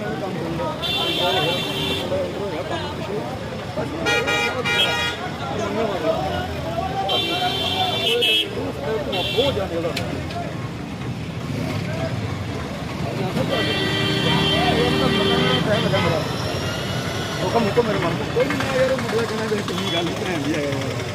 ਚਾਹੀਦਾ ਜੀ ਕੰਮ ਚੱਲਦਾ ਬਹੁਤ ਜ਼ਿਆਦਾ ਉਹਦਾ ਹੁਕਮ ਹੁਕਮ ਮੇਰੇ ਮਨ ਕੋਈ ਨਹੀਂ ਯਾਰ, ਮੁੰਡੇ ਕਹਿੰਦੇ ਵੀ ਕਿੰਨੀ ਗੱਲ ਹੀ ਭੈਣ ਦੀ ਹੈ ਯਾਰ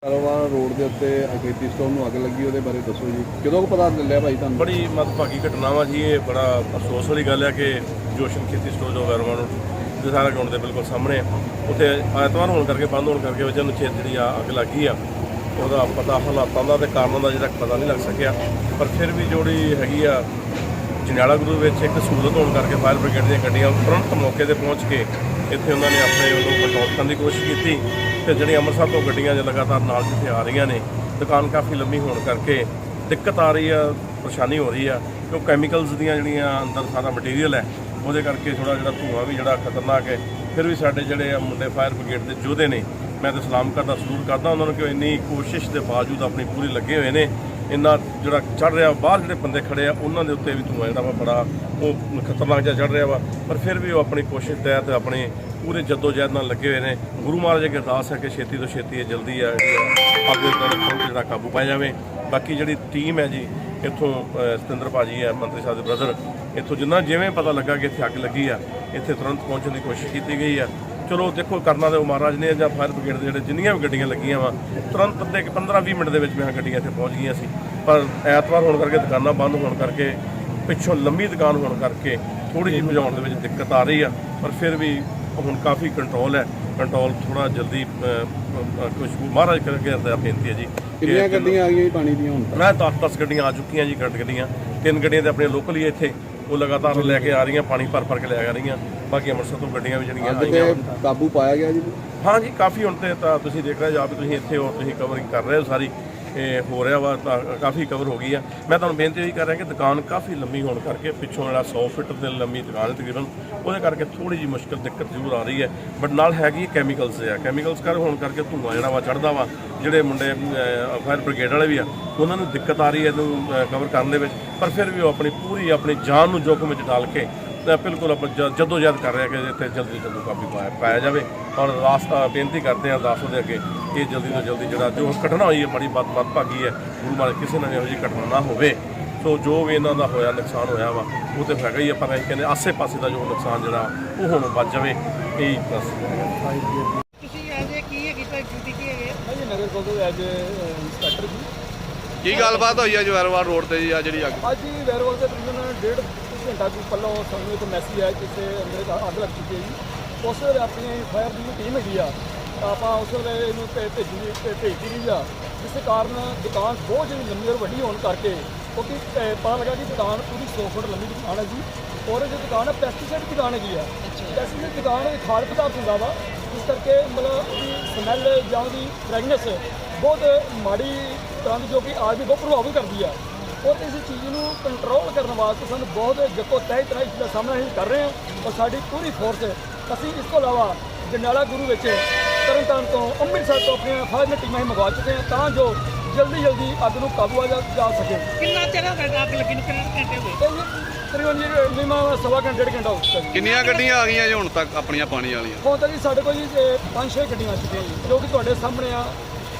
ਕਾਰੋਬਾਰ ਰੋਡ ਦੇ ਉੱਤੇ ਅਕੇਤੀ ਸਟੋਰ ਨੂੰ ਅੱਗ ਲੱਗੀ, ਉਹਦੇ ਬਾਰੇ ਦੱਸੋ ਜੀ। ਕਦੋਂ ਕੁ ਪਤਾ ਚੱਲਿਆ ਭਾਈ ਤੁਹਾਨੂੰ? ਬੜੀ ਮਦਭਾਗੀ ਘਟਨਾਵਾਂ ਜੀ, ਇਹ ਬੜਾ ਅਫਸੋਸ ਵਾਲੀ ਗੱਲ ਹੈ ਕਿ ਜੋਸ਼ਨ ਖੇਤੀ ਸਟੋਰ ਜੋ ਵਰਮਾ ਨੂੰ ਦੇ ਸਾਰਾ ਗਰਾਊਂਡ ਦੇ ਬਿਲਕੁਲ ਸਾਹਮਣੇ ਉੱਥੇ ਐਤਵਾਰ ਹੋਣ ਕਰਕੇ, ਬੰਦ ਹੋਣ ਕਰਕੇ ਵਜ੍ਹਾ ਨੂੰ ਛੇਤ ਜਿਹੜੀ ਆ ਅੱਗ ਲੱਗੀ ਆ। ਉਹਦਾ ਪਤਾ ਹਾਲਾਤਾਂ ਦਾ ਤੇ ਕਾਰਨਾਂ ਦਾ ਜਿਹੜਾ ਪਤਾ ਨਹੀਂ ਲੱਗ ਸਕਿਆ। ਪਰ ਫਿਰ ਵੀ ਜਿਹੜੀ ਹੈਗੀ ਆ, ਜੰਡਿਆਲਾ ਗੁਰੂ ਵਿੱਚ ਇੱਕ ਸਹੂਲਤ ਹੋਣ ਕਰਕੇ ਫਾਇਰ ਬ੍ਰਿਗੇਡ ਦੀਆਂ ਗੱਡੀਆਂ ਤੁਰੰਤ ਮੌਕੇ ਤੇ ਪਹੁੰਚ ਕੇ ਇੱਥੇ ਉਹਨਾਂ ਨੇ ਆਪਣੇ ਉਹਨੂੰ ਕੰਟਰੋਲ ਕਰਨ ਦੀ ਕੋਸ਼ਿਸ਼ ਕੀਤੀ। ਤੇ ਜਿਹੜੀ ਅੰਮ੍ਰਿਤਸਰ ਤੋਂ ਗੱਡੀਆਂ ਜੇ ਲਗਾਤਾਰ ਨਾਲ ਜਿੱਥੇ ਆ ਰਹੀਆਂ ਨੇ, ਦੁਕਾਨ ਕਾਫੀ ਲੰਮੀ ਹੋਣ ਕਰਕੇ ਦਿੱਕਤ ਆ ਰਹੀ ਆ, ਪਰੇਸ਼ਾਨੀ ਹੋ ਰਹੀ ਆ ਕਿਉਂ ਕੈਮੀਕਲਸ ਦੀਆਂ ਜਿਹੜੀਆਂ ਅੰਦਰ ਸਾਰਾ ਮਟੀਰੀਅਲ ਹੈ, ਉਹਦੇ ਕਰਕੇ ਥੋੜਾ ਜਿਹੜਾ ਧੂਆਂ ਵੀ ਜਿਹੜਾ ਖਤਰਨਾਕ ਹੈ, ਫਿਰ ਵੀ ਸਾਡੇ ਜਿਹੜੇ ਆ ਮੁੰਡੇ ਫਾਇਰ ਬ੍ਰਿਗੇਡ ਦੇ ਯੋਧੇ ਨੇ, ਮੈਂ ਤਾਂ ਸਲਾਮ ਕਰਦਾ, ਸਲੂਟ ਕਰਦਾ, ਉਹਨਾਂ ਨੂੰ ਕਿ ਇੰਨੀ ਕੋਸ਼ਿਸ਼ ਦੇ ਬਾਵਜੂਦ ਆਪਣੀ ਪੂਰੀ ਲੱਗੇ ਹੋਏ ਨੇ, ਇੰਨਾ ਜਿਹੜਾ ਚੜ ਰਿਹਾ, ਬਾਹਰ ਜਿਹੜੇ ਬੰਦੇ ਖੜੇ ਆ, ਉਹਨਾਂ ਦੇ ਉੱਤੇ ਵੀ ਧੂਆਂ ਜਿਹੜਾ ਵਾ ਬੜਾ ਉਹ ਖਤਰਨਾਕ ਜਿਹਾ ਚੜ ਰਿਹਾ ਵਾ, ਪਰ ਫਿਰ ਵੀ ਉਹ ਆਪਣੀ ਕੋਸ਼ਿਸ਼ ਤਹਿਤ ਆਪਣੇ ਪੂਰੇ ਜੱਦੋ ਜਹਿਦ ਨਾਲ ਲੱਗੇ ਹੋਏ ਨੇ। ਗੁਰੂ ਮਹਾਰਾਜ ਅੱਗੇ ਅਰਦਾਸ ਹੈ ਕਿ ਛੇਤੀ ਤੋਂ ਛੇਤੀ ਇਹ ਜਲਦੀ ਆ ਜਿਹੜੀ ਆ ਅੱਗ ਜਿਹੜਾ ਕਾਬੂ ਪਾਇਆ ਜਾਵੇ। ਬਾਕੀ ਜਿਹੜੀ ਟੀਮ ਹੈ ਜੀ ਇੱਥੋਂ ਅ, ਸਤਿੰਦਰ ਭਾਜੀ ਹੈ ਮੰਤਰੀ ਸਾਹਿਬ ਦੇ ਬ੍ਰਦਰ ਇੱਥੋਂ ਜਿੰਨਾ ਜਿਵੇਂ ਪਤਾ ਲੱਗਾ ਕਿ ਇੱਥੇ ਅੱਗ ਲੱਗੀ ਆ ਇੱਥੇ ਤੁਰੰਤ ਪਹੁੰਚਣ ਦੀ ਕੋਸ਼ਿਸ਼ ਕੀਤੀ ਗਈ ਆ। ਚਲੋ ਦੇਖੋ ਕਰਨਾ ਤੇ ਮਹਾਰਾਜ ਨੇ ਜਾਂ ਫਾਇਰ ਬ੍ਰਿਗੇਡ ਦੇ ਜਿਹੜੇ ਜਿੰਨੀਆਂ ਵੀ ਗੱਡੀਆਂ ਲੱਗੀਆਂ ਵਾ ਤੁਰੰਤ ਅੱਧੇ 15-20 ਮਿੰਟ ਦੇ ਵਿੱਚ ਮੈਂ ਗੱਡੀਆਂ ਇੱਥੇ ਪਹੁੰਚ ਗਈਆਂ ਸੀ। ਪਰ ਐਤਵਾਰ ਹੋਣ ਕਰਕੇ ਦੁਕਾਨਾਂ ਬੰਦ ਹੋਣ ਕਰਕੇ ਪਿੱਛੋਂ ਲੰਮੀ ਦੁਕਾਨ ਹੋਣ ਕਰਕੇ ਥੋੜੀ ਜਿਹੀ ਭਜਾਉਣ ਦੇ ਵਿੱਚ ਦਿੱਕਤ ਆ ਰਹੀ ਆ। ਪਰ ਫਿਰ ਵੀ ਹੁਣ ਕਾਫੀ ਕੰਟਰੋਲ ਹੈ। ਕੰਟਰੋਲ ਥੋੜਾ ਜਲਦੀ ਕੁਝ ਮਹਾਰਾਜ ਕਰਕੇ ਅਰਦਾਸ ਬੇਨਤੀ ਹੈ ਜੀ। ਕਿੰਨੀਆਂ ਗੱਡੀਆਂ ਆ ਗਈਆਂ ਜੀ ਪਾਣੀ ਦੀਆਂ ਹੁਣ ਮੈਂ 10 10 ਗੱਡੀਆਂ ਆ ਚੁੱਕੀਆਂ ਜੀ ਗੱਡ ਗੱਡੀਆਂ। ਤਿੰਨ ਗੱਡੀਆਂ ਤੇ ਆਪਣੇ ਲੋਕਲ ਹੀ ਆ ਇੱਥੇ। ਉਹ ਲਗਾਤਾਰ ਲੈ ਕੇ ਆ ਰਹੀਆਂ ਪਾਣੀ ਭਰ ਭਰ ਕੇ ਲੈ ਆ ਰਹੀਆਂ। ਬਾਕੀ ਅੰਮ੍ਰਿਤਸਰ ਤੋਂ ਗੱਡੀਆਂ ਵੀ ਜਿਹੜੀਆਂ ਆਈਆਂ ਤੇ ਕਾਬੂ ਪਾਇਆ ਗਿਆ ਜੀ? ਹਾਂ ਜੀ ਕਾਫੀ ਹੁਣ ਤੇ ਤਾਂ ਤੁਸੀਂ ਦੇਖ ਰਹੇ ਜਾ ਵੀ ਤੁਸੀਂ ਇੱਥੇ ਹੋ ਤੁਸੀਂ ਕਵਰਿੰਗ ਕਰ ਰਹੇ ਹੋ ਸਾਰੀ। ਇਹ ਹੋ ਰਿਹਾ ਵਾ, ਤਾਂ ਕਾਫੀ ਕਵਰ ਹੋ ਗਈ ਆ। ਮੈਂ ਤੁਹਾਨੂੰ ਬੇਨਤੀ ਵੀ ਕਰ ਰਿਹਾ ਕਿ ਦੁਕਾਨ ਕਾਫੀ ਲੰਮੀ ਹੋਣ ਕਰਕੇ ਪਿੱਛੋਂ ਜਿਹੜਾ 100 ਫੁੱਟ ਦੇ ਲੰਮੀ ਦੁਕਾਨ ਤਕਰੀਬਨ, ਉਹਦੇ ਕਰਕੇ ਥੋੜੀ ਜਿਹੀ ਮੁਸ਼ਕਲ, ਦਿੱਕਤ ਜ਼ਰੂਰ ਆ ਰਹੀ ਹੈ। ਬਟ ਨਾਲ ਹੈਗੀ ਕੈਮੀਕਲਸ ਆ। ਕੈਮੀਕਲਸ ਕਰ ਹੋਣ ਕਰਕੇ ਧੂੰਆਂ ਜਿਹੜਾ ਵਾ ਚੜਦਾ ਵਾ, ਜਿਹੜੇ ਮੁੰਡੇ ਫਾਇਰ ਬ੍ਰਿਗੇਡ ਵਾਲੇ ਵੀ ਆ, ਉਹਨਾਂ ਨੂੰ ਦਿੱਕਤ ਆ ਰਹੀ ਹੈ, ਇਹਨੂੰ ਕਵਰ ਕਰਨ ਦੇ ਵਿੱਚ। ਪਰ ਫਿਰ ਵੀ ਉਹ ਆਪਣੀ ਪੂਰੀ ਆਪਣੀ ਜਾਨ ਨੂੰ ਜੋਖਮ ਵਿੱਚ ਡਾਲ ਕੇ ਤਾਂ ਬਿਲਕੁਲ ਆਪਾਂ ਜ- ਜੱਦੋ-ਜਹਿਦ ਕਰ ਰਿਹਾ ਕਿ ਇੱਥੇ ਜਲਦੀ ਤੋਂ ਜਲਦੀ ਕਾਬੂ ਪਾਇਆ ਪਾਇਆ ਜਾਵੇ। ਔਰ ਰਾਸਤਾ ਬੇਨਤੀ ਕਰਦੇ ਹਾਂ ਅਰਦਾਸ ਦੇ ਅੱਗੇ ਕਿ ਜਲਦੀ ਤੋਂ ਜਲਦੀ ਜਿਹੜਾ ਜੋ ਘਟਨਾ ਹੋਈ ਹੈ ਬੜੀ ਬਦ ਭਾਗੀ ਹੈ। ਗੁਰੂ ਮਹਾਰਾਜ ਕਿਸੇ ਨਾਲ ਇਹੋ ਜਿਹੀ ਘਟਨਾ ਨਾ ਹੋਵੇ। ਸੋ ਜੋ ਵੀ ਇਹਨਾਂ ਦਾ ਹੋਇਆ ਨੁਕਸਾਨ ਹੋਇਆ ਵਾ ਉਹ ਤੇ ਹੈਗਾ ਹੀ ਆ ਪਰ ਅਸੀਂ ਕਹਿੰਦੇ ਆਸੇ-ਪਾਸੇ ਦਾ ਜੋ ਨੁਕਸਾਨ ਜਿਹੜਾ ਉਹ ਹੁਣ ਬਚ ਜਾਵੇ। ਇਹ ਬਸ। ਤੁਸੀਂ ਐਜ ਕੀ ਹੈਗੀ ਤੁਹਾਡੀ ਡਿਊਟੀ ਕੀ ਹੈਗੀ ਮੈਂ ji Nagar council as inspector ਜੀ। ਕੀ ਗੱਲਬਾਤ ਹੋਈ ਆ ਜਵਾਰਵਾਰ ਰੋਡ ਤੇ ਜੀ ਆ ਜਿਹੜੀ ਅੱਗ? ਅੱਜ ਹੀ ਵੈਰਵਲ ਦੇ ਤਕਰੀਬਨ ਡੇਢ ਘੰਟਾ ਕੁ ਪਹਿਲਾਂ ਸਾਨੂੰ ਇੱਕ ਮੈਸੇਜ ਆਇਆ ਕਿ ਇੱਥੇ ਅੰਦਰ ਅੱਗ ਲੱਗ ਚੁੱਕੀ ਹੈ ਜੀ। ਉਸ ਵੇਲੇ ਆਪਣੀ ਫਾਇਰ ਦੀ ਟੀਮ ਹੈਗੀ ਆ ਤਾਂ ਆਪਾਂ ਉਸ ਵੇਲੇ ਇਹਨੂੰ ਭੇ- ਭੇਜੀ ਭੇ- ਭੇਜੀ ਗਈ ਆ। ਜਿਸ ਕਾਰਨ ਦੁਕਾਨ ਬਹੁਤ ਜਿਹੜੀ ਲੰਮੀ ਔਰ ਵੱਡੀ ਹੋਣ ਕਰਕੇ ਕਿਉਂਕਿ ਅਹ, ਪਤਾ ਲੱਗਾ ਕਿ ਦੁਕਾਨ ਪੂਰੀ 100 ਫੁੱਟ ਲੰਮੀ ਦੁਕਾਨ ਹੈ ਜੀ। ਔਰ ਇਹ ਜੋ ਦੁਕਾਨ ਹੈ ਪੈਸਟੀਸਾਈਡ ਦੀ ਦੁਕਾਨ ਹੈਗੀ ਆ। ਪੈਸਟੀਸਾਈਡ ਦੀ ਦੁਕਾਨ ਵਿੱਚ ਖਾਦ ਪਦਾਰਥ ਹੁੰਦਾ ਵਾ ਇਸ ਕਰਕੇ ਮਤਲਬ ਉਹਦੀ ਸਮੈਲ ਜਾਂ ਉਹਦੀ ਫ੍ਰੈਗਨੈਂਸ ਬਹੁਤ ਮਾੜੀ ਤਰ੍ਹਾਂ ਦੀ ਜੋ ਕਿ ਆਦਮੀ ਬਹੁਤ ਪ੍ਰਭਾਵਿਤ ਕਰਦੀ ਆ। ਔਰ ਇਸ ਚੀਜ਼ ਨੂੰ ਕੰਟਰੋਲ ਕਰਨ ਵਾਸਤੇ ਸਾਨੂੰ ਬਹੁਤ ਜੱਕੋ ਤਹਿ ਤਰ੍ਹਾਂ ਇਸ ਦਾ ਸਾਹਮਣਾ ਅਸੀਂ ਕਰ ਰਹੇ ਹਾਂ ਔਰ ਸਾਡੀ ਪੂਰੀ ਫੋਰਸ ਅਸੀਂ ਇਸ ਤੋਂ ਇਲਾਵਾ ਜੰਡਾਲਾ ਗੁਰੂ ਵਿੱਚ ਤਰਨਤਾਰਨ ਤੋਂ ਅੰਮ੍ਰਿਤਸਰ ਤੋਂ ਆਪਣੀਆਂ ਫਾਇਰ ਟੀਮਾਂ ਹੀ ਮੰਗਵਾ ਚੁੱਕੇ ਹਾਂ ਤਾਂ ਜੋ ਜਲਦੀ ਜਲਦੀ ਅੱਗ ਨੂੰ ਕਾਬੂ ਆ ਜਾ ਸਕੇ। ਕਿੰਨਾ ਚਿਰ ਹੋ ਗਿਆ ਅੱਗ ਲੱਗੀ ਨੂੰ? ਕਿੰਨੇ ਘੰਟੇ ਹੋ ਗਏ? ਤਕਰੀਬਨ ਜੀ ਮਿਨੀਮਮ ਸਵਾ ਘੰਟੇ ਡੇਢ ਘੰਟਾ ਹੋ ਚੁੱਕਾ ਕਿੰਨੀਆਂ ਗੱਡੀਆਂ ਆ ਗਈਆਂ ਜੀ ਹੁਣ ਤੱਕ ਆਪਣੀਆਂ ਪਾਣੀ ਵਾਲੀਆਂ? ਹੁਣ ਤੱਕ ਜੀ ਸਾਡੇ ਕੋਲ ਜੀ ਇਹ ਪੰਜ ਛੇ ਗੱਡੀਆਂ ਆ ਚੁੱਕੀਆਂ ਜੀ ਜੋ ਕਿ ਤੁਹਾਡੇ ਸਾਹਮਣੇ ਆ।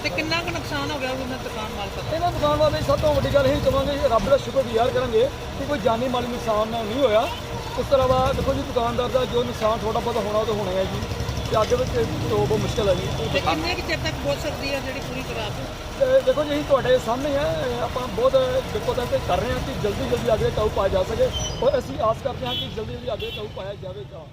ਤੇ ਕਿੰਨਾ ਕੁ ਨੁਕਸਾਨ ਹੋ ਗਿਆ ਉਹਨਾਂ ਦੁਕਾਨ ਮਾਲਕ ਦਾ ਇਹਨਾਂ ਦੁਕਾਨ ਵਾਲੇ ਸਭ ਤੋਂ ਵੱਡੀ ਗੱਲ ਇਹ ਕਹਾਂਗੇ ਰੱਬ ਦਾ ਸ਼ੁਕਰਗੁਜ਼ਾਰ ਕਰਾਂਗੇ ਕਿ ਕੋਈ ਜਾਨੀ ਮਾਲੀ ਨੁਕਸਾਨ ਨਹੀਂ ਹੋਇਆ। ਉਸ ਤੋਂ ਇਲਾਵਾ ਦੇਖੋ ਜੀ ਦੁਕਾਨਦਾਰ ਦਾ ਜੋ ਨੁਕਸਾਨ ਥੋੜਾ ਬਹੁਤਾ ਹੋਣਾ ਉਹ ਤਾਂ ਹੋਣਾ ਹੈ ਜੀ। ਤੇ ਅੱਗੇ ਵਿੱਚ ਤੋਂ ਬਹੁਤ ਮੁਸ਼ਕਲ ਹੈ ਜੀ। ਤੇ ਕਿੰਨੇ ਕੁ ਚਿਰ ਤੱਕ ਪਹੁੰਚ ਸਕਦੀ ਹੈ ਜਿਹੜੀ ਪੂਰੀ ਤੇ ਦੇਖੋ ਜੀ ਅਸੀਂ ਤੁਹਾਡੇ ਸਾਹਮਣੇ ਹੈ ਆਪਾਂ ਬਹੁਤ ਦੇਖੋ ਤਾਂ ਤੇ ਕਰ ਰਹੇ ਹਾਂ ਕਿ ਜਲਦੀ ਜਲਦੀ ਅੱਗੇ ਕਾਬੂ ਪਾਇਆ ਜਾ ਸਕੇ। ਔਰ ਅਸੀਂ ਆਸ ਕਰਦੇ ਹਾਂ ਕਿ ਜਲਦੀ ਜਲਦੀ ਅੱਗੇ ਕਾਬੂ ਪਾਇਆ ਜਾਵੇਗਾ